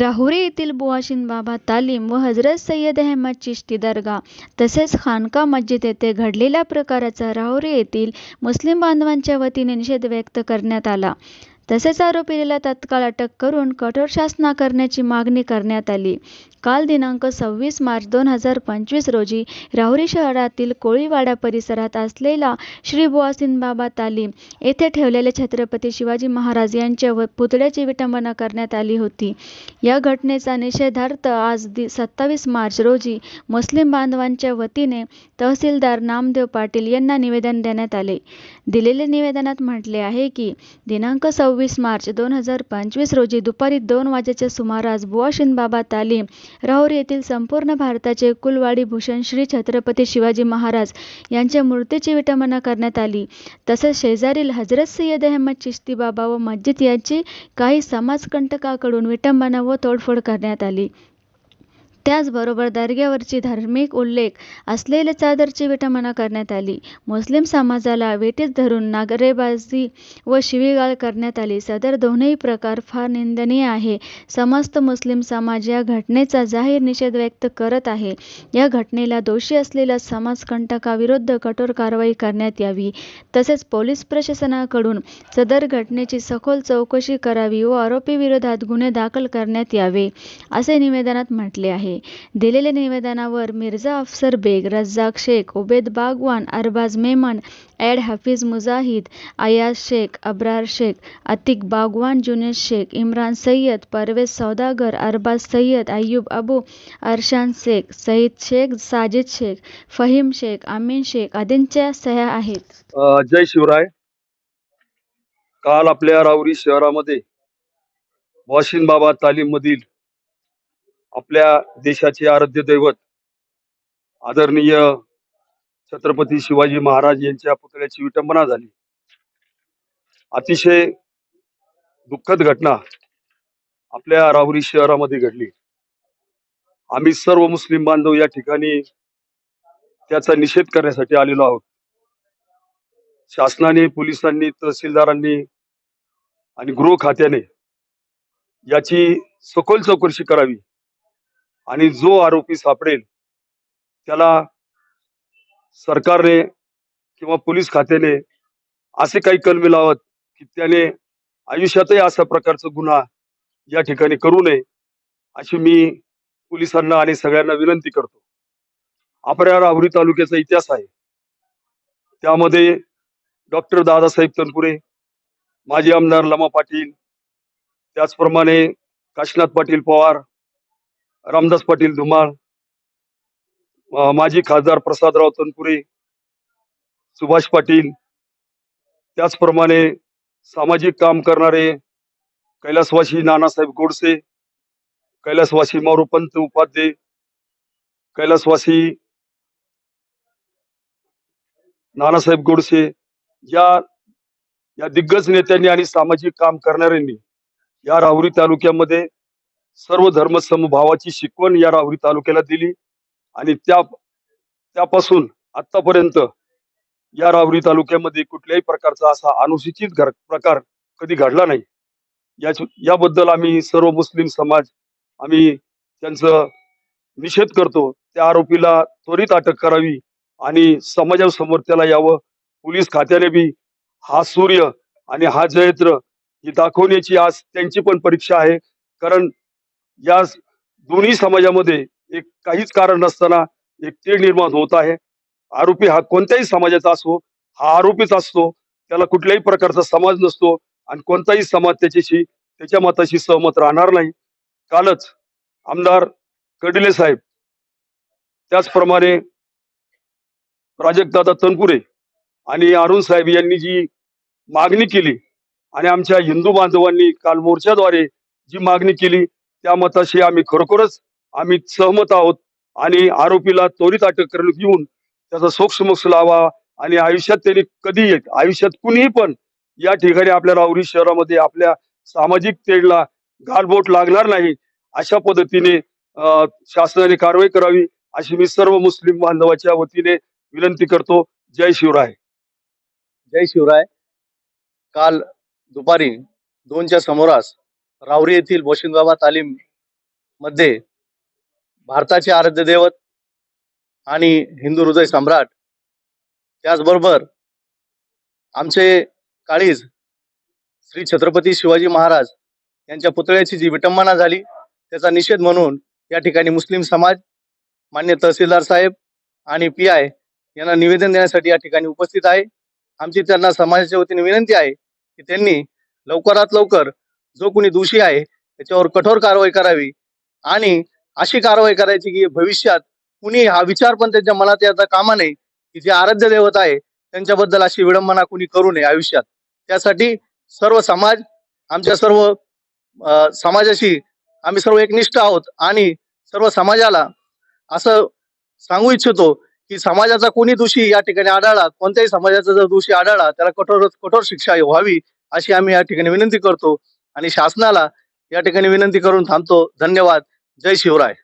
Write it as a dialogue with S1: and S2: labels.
S1: राहुरी येथील बुआशिन बाबा तालीम व हजरत सय्यद अहमद चिश्ती दर्गा तसेच खानका मस्जिद येथे घडलेल्या प्रकाराचा राहुरी येथील मुस्लिम बांधवांच्या वतीने निषेध व्यक्त करण्यात आला. तसेच आरोपीला तत्काळ अटक करून कठोर शासना करण्याची मागणी करण्यात आली. काल दिनांक सव्वीस मार्च दोन हजार पंचवीस रोजी राहुरी शहरातील कोळीवाडा परिसरात असलेला श्री बुआसिन बाबा तालीम येथे ठेवलेले छत्रपती शिवाजी महाराज यांच्या व पुतळ्याची विटंबना करण्यात आली होती. या घटनेचा निषेधार्थ आज दि सत्तावीस मार्च रोजी मुस्लिम बांधवांच्या वतीने तहसीलदार नामदेव पाटील यांना निवेदन देण्यात आले. दिलेल्या निवेदनात म्हटले आहे की दिनांक सव्वीस मार्च दोन हजार पंचवीस रोजी दुपारी दोन वाजेच्या सुमारास बुवा बाबा तालीम राहुर येथील संपूर्ण भारताचे कुलवाडी भूषण श्री छत्रपती शिवाजी महाराज यांच्या मूर्तीची विटंबना करण्यात आली. तसेच शेजारील हजरत सय्यद अहमद चिश्ती बाबा व मस्जिद यांची काही समाजकंटकाकडून विटंबना व तोडफोड करण्यात आली. त्याचबरोबर दर्ग्यावरची धार्मिक उल्लेख असलेल्या चादरची विटंबना करण्यात आली. मुस्लिम समाजाला वेठीस धरून नागरेबाजी व शिवीगाळ करण्यात आली. सदर दोन्ही प्रकार फार निंदनीय आहे. समस्त मुस्लिम समाज या घटनेचा जाहीर निषेध व्यक्त करत आहे. या घटनेला दोषी असलेल्या समाजकंटकाविरुद्ध कठोर कारवाई करण्यात यावी. तसेच पोलीस प्रशासनाकडून सदर घटनेची सखोल चौकशी करावी व आरोपीविरोधात गुन्हे दाखल करण्यात यावे असे निवेदनात म्हटले आहे. दिलेल्या निवेदनावर मिर्झा अफसर बेग रज्जाक शेख उबेद बागवान अरबाज मेमन ॲड हफीज मुजाहिद अयाज शेख अब्रार शेख अतिक बागवान जुनेद शेख इम्रान सय्यद परवेज सौदागर अरबाज सय्यद अय्यूब अबू अरशान शेख सईद शेख साजिद शेख फहीम शेख अमीन शेख आदींच्या सह्या आहेत.
S2: जय शिवराय. काल आपल्या राहुरी शहरामध्ये वाशिंद बाबा तालीम मधील आपल्या देशाचे आराध्य दैवत आदरणीय छत्रपती शिवाजी महाराज यांच्या पुतळ्याची विटंबना झाली. अतिशय दुःखद घटना आपल्या राहुरी शहरामध्ये घडली. आम्ही सर्व मुस्लिम बांधव या ठिकाणी त्याचा निषेध करण्यासाठी आलेलो आहोत. शासनाने पोलिसांनी तहसीलदारांनी आणि गृह खात्याने याची सखोल चौकशी करावी. आणि जो आरोपी सापडेल त्याला सरकारने किंवा पोलीस खात्याने असे काही कलमे लावत की त्याने आयुष्यातही अशा प्रकारचा गुन्हा या ठिकाणी करू नये अशी मी पोलिसांना आणि सगळ्यांना विनंती करतो. आपल्या राहुरी तालुक्याचा इतिहास आहे. त्यामध्ये डॉक्टर दादासाहेब तनपुरे माजी आमदार लमा पाटील त्याचप्रमाणे काशीनाथ पाटील पवार रामदास पाटील धुमाळ माजी खासदार प्रसादराव तनपुरे सुभाष पाटील त्याचप्रमाणे सामाजिक काम करणारे कैलासवासी नानासाहेब गोडसे कैलासवासी मारुपंत उपाध्ये कैलासवासी नानासाहेब गोडसे या या दिग्गज नेत्यांनी आणि सामाजिक काम करणाऱ्यांनी या राहुरी तालुक्यामध्ये सर्व धर्म समभावाची शिकवण या राहुरी तालुक्याला दिली. आणि त्या त्यापासून आतापर्यंत या राहुरी तालुक्यामध्ये कुठल्याही प्रकारचा असा अनुसूचित प्रकार कधी घडला नाही. या याबद्दल आम्ही सर्व मुस्लिम समाज आम्ही त्यांचं निषेध करतो. त्या आरोपीला त्वरित अटक करावी आणि समाजासमोर त्याला यावं. पोलीस खात्याने बी हा सूर्य आणि हा जयत्र ही दाखवण्याची आज त्यांची पण परीक्षा आहे. कारण या दोन्ही समाजामध्ये एक काहीच कारण नसताना एक तेढ निर्माण होत आहे. आरोपी हा कोणत्याही समाजाचा असो हा आरोपीच असतो त्याला कुठल्याही प्रकारचा समाज नसतो आणि कोणताही समाज त्याच्याशी त्याच्या मताशी सहमत राहणार नाही. कालच आमदार कडिले साहेब त्याचप्रमाणे प्राजक्तदादा तनपुरे आणि अरुण साहेब यांनी जी मागणी केली आणि आमच्या हिंदू बांधवांनी काल मोर्चाद्वारे जी मागणी केली त्या मताशी आम्ही खरोखरच आम्ही सहमत आहोत आणि आरोपीला त्वरित अटक करण्यात येऊन त्याचा सोक्षमोक्ष लावा आणि आयुष्यात त्यांनी कधी आयुष्यात कुणीही पण या ठिकाणी आपल्या राहुरी शहरामध्ये आपल्या सामाजिक तेढला गालबोट लागणार नाही अशा पद्धतीने अं, शासनाने कारवाई करावी अशी मी सर्व मुस्लिम बांधवाच्या वतीने विनंती करतो. जय शिवराय.
S3: जय शिवराय. काल दुपारी दोनच्या समोरास रावरी येथील बोशिंदबाबा तालीममध्ये भारताचे आराध्य दैवत आणि हिंदू हृदय सम्राट. त्याचबरोबर आमचे काळीज श्री छत्रपती शिवाजी महाराज यांच्या पुतळ्याची जी विटंबना झाली त्याचा निषेध म्हणून या ठिकाणी मुस्लिम समाज मान्य तहसीलदार साहेब आणि पी आय यांना निवेदन देण्यासाठी या ठिकाणी उपस्थित आहे. आमची त्यांना समाजाच्या वतीने विनंती आहे की त्यांनी लवकरात लवकर जो कोणी दोषी आहे त्याच्यावर कठोर कारवाई करावी. आणि अशी कारवाई करायची की भविष्यात कुणी हा विचार पण त्यांच्या मनात याचा कामा नये की जे आराध्य दैवत आहे त्यांच्याबद्दल अशी विडंबना कुणी करू नये आयुष्यात. त्यासाठी सर्व समाज आमच्या सर्व समाजाशी आम्ही सर्व एकनिष्ठ आहोत आणि सर्व समाजाला असं सांगू इच्छितो की समाजाचा कोणी दोषी या ठिकाणी आढळला कोणत्याही समाजाचा जर दोषी आढळला त्याला कठोर कठोर शिक्षा व्हावी अशी आम्ही या ठिकाणी विनंती करतो. आणि शासनाला या ठिकाणी विनंती करून थांबतो. धन्यवाद. जय शिवराय.